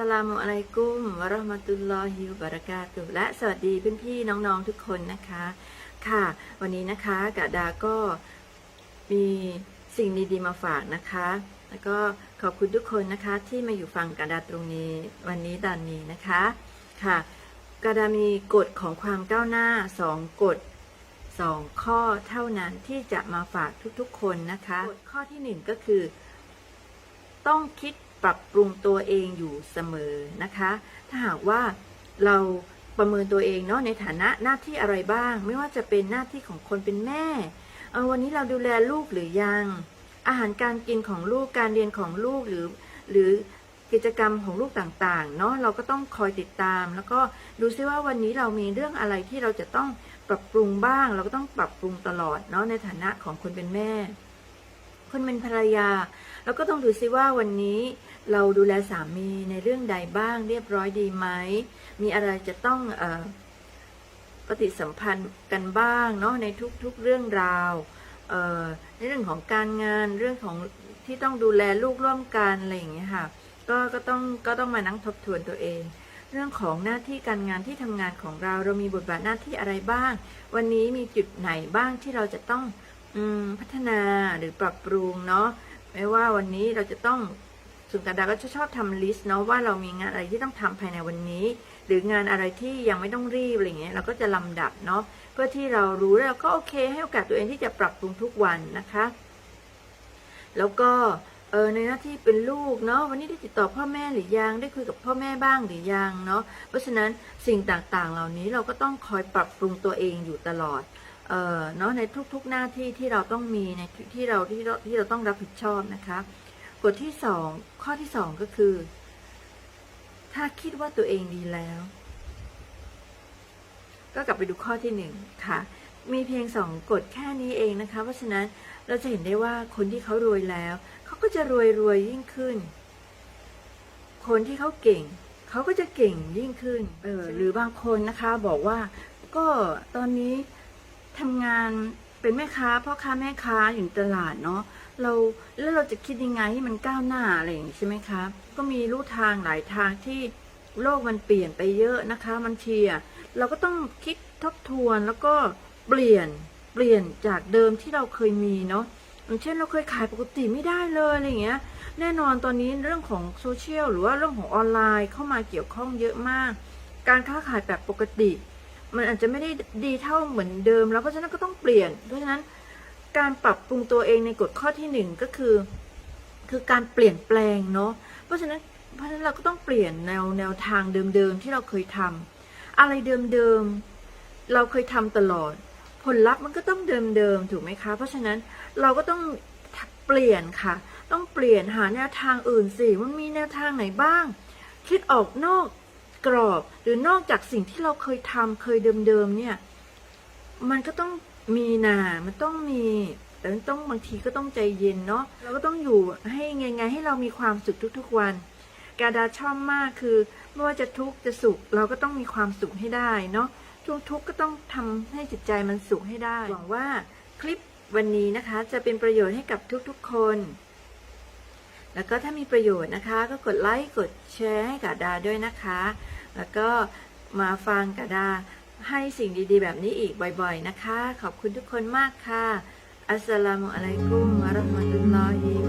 สลามุอะลัยกุมวะราะห์มะตุลลอฮิวบะเราะกาตุและสวัสดีเพื่อนพี่น้องๆทุกคนนะคะ ค่ะ วันนี้นะคะกะดาก็มีสิ่งดีๆมาฝากนะคะ แล้วก็ขอบคุณทุกคนนะคะที่มาอยู่ฟังกะดาตรงนี้วันนี้ตอนนี้นะคะค่ะกะดามีกฎของความก้าวหน้าสองกฎสองข้อเท่านั้นที่จะมาฝากทุกๆคนนะคะกฎข้อที่หนึ่งก็คือ ต้องคิด ปรับปรุงตัวเองอยู่เสมอนะคะ ถ้าหากว่าเราประเมินตัวเองเนาะในฐานะหน้าที่อะไรบ้าง ไม่ว่าจะเป็นหน้าที่ของคนเป็นแม่เออวันนี้เราดูแลลูกหรือยัง อาหารการกินของลูกการเรียนของลูกหรือ หรือกิจกรรมของลูกต่างๆเนาะเราก็ต้องคอยติดตาม แล้วก็ดูซิว่าวันนี้เรามีเรื่องอะไรที่เราจะต้องปรับปรุงบ้าง เราก็ต้องปรับปรุงตลอดเนาะในฐานะของคนเป็นแม่ คนเป็นภรรยาเราก็ต้องดูซิว่าวันนี้เราดูแลสามีในเรื่องใดบ้าง เรียบร้อยดีไหม มีอะไรจะต้องอปฏิสัมพันธ์กันบ้างเนาะในทุกๆเรื่องราวในเรื่องของการงานเรื่องของที่ต้องดูแลลูกร่วมกันอะไรอย่างเงี้ยค่ะก็ก็ต้องก็ต้องมานั่งทบทวนตัวเอง เรื่องของหน้าที่การงานที่ทำงานของเรา เรามีบทบาทหน้าที่อะไรบ้าง วันนี้มีจุดไหนบ้างที่เราจะต้อง พัฒนาหรือปรับปรุงเนาะไม่ว่าวันนี้เราจะต้องส่วนการดาก็จะชอบทำลิสต์เนาะว่าเรามีงานอะไรที่ต้องทำภายในวันนี้ หรืองานอะไรที่ยังไม่ต้องรีบอะไรเงี้ยเราก็จะลำดับเนาะเพื่อที่เรารู้แล้วก็โอเค ให้โอกาสตัวเองที่จะปรับปรุงทุกวันนะคะ แล้วก็เออในหน้าที่เป็นลูกเนาะวันนี้ได้ติดต่อพ่อแม่หรือยังได้คุยกับพ่อแม่บ้างหรือยังเนาะเพราะฉะนั้นสิ่งต่างๆ เหล่านี้เราก็ต้องคอยปรับปรุงตัวเองอยู่ตลอด เออเนาะในทุกๆหน้าที่ที่เราต้องมีในที่เราที่เราที่เราต้องรับผิดชอบนะคะกฎที่สองข้อที่สองก็คือ ถ้าคิดว่าตัวเองดีแล้ว ก็กลับไปดูข้อที่หนึ่งค่ะ มีเพียงสองกฎแค่นี้เองนะคะ เพราะฉะนั้นเราจะเห็นได้ว่าคนที่เขารวยแล้ว เขาก็จะรวยรวยยิ่งขึ้น คนที่เขาเก่ง เขาก็จะเก่งยิ่งขึ้นเออหรือบางคนนะคะบอกว่าก็ตอนนี้ ทำงานเป็นแม่ค้าพ่อค้าแม่ค้าอยู่ในตลาดเนาะเราแล้วเราจะคิดยังไงให้มันก้าวหน้าอะไรอย่างนี้ใช่ไหมคะก็มีรูทางหลายทางที่โลกมันเปลี่ยนไปเยอะนะคะมันเชียเราก็ต้องคิดทบทวนแล้วก็เปลี่ยนเปลี่ยนจากเดิมที่เราเคยมีเนาะอย่างเช่นเราเคยขายปกติไม่ได้เลยอะไรอย่างเงี้ย แน่นอนตอนนี้เรื่องของโซเชียลหรือว่าเรื่องของออนไลน์เข้ามาเกี่ยวข้องเยอะมาก การค้าขายแบบปกติ มันอาจจะไม่ได้ดีเท่าเหมือนเดิม แล้วเพราะฉะนั้นก็ต้องเปลี่ยน เพราะฉะนั้นการปรับปรุงตัวเองในกฎข้อที่หนึ่งก็คือ คือการเปลี่ยนแปลงเนาะเพราะฉะนั้นเพราะฉะนั้นเราก็ต้องเปลี่ยนแนวแนวทางเดิมๆที่เราเคยทำอะไรเดิมๆเราเคยทำตลอด ผลลัพธ์มันก็ต้องเดิมๆถูกไหมคะ เพราะฉะนั้นเราก็ต้องเปลี่ยนค่ะ ต้องเปลี่ยนหาแนวทางอื่นสิมันมีแนวทางไหนบ้าง คิดออกนอก กรอบหรือนอกจากสิ่งที่เราเคยทำเคยเดิมๆเนี่ย มันก็ต้องมีนามันต้องมีแต่มันต้องบางทีก็ต้องใจเย็นเนาะเราก็ต้องอยู่ให้ไงไงให้เรามีความสุขทุกๆวัน กาดาชอบมากคือไม่ว่าจะทุกข์จะสุขเราก็ต้องมีความสุขให้ได้เนาะทุกทุกข์ก็ต้องทำให้จิตใจมันสุขให้ได้หวังว่าคลิปวันนี้นะคะ จะเป็นประโยชน์ให้กับทุกๆคน แล้วก็ถ้ามีประโยชน์นะคะก็กดไลค์กดแชร์ให้กาดาด้วยนะคะ แล้วก็มาฟังกาดาให้สิ่งดีๆ แบบนี้อีกบ่อยๆนะคะ ขอบคุณทุกคนมากค่ะอัสสลามุอะลัยกุมวะราะห์มะตุลลอฮิ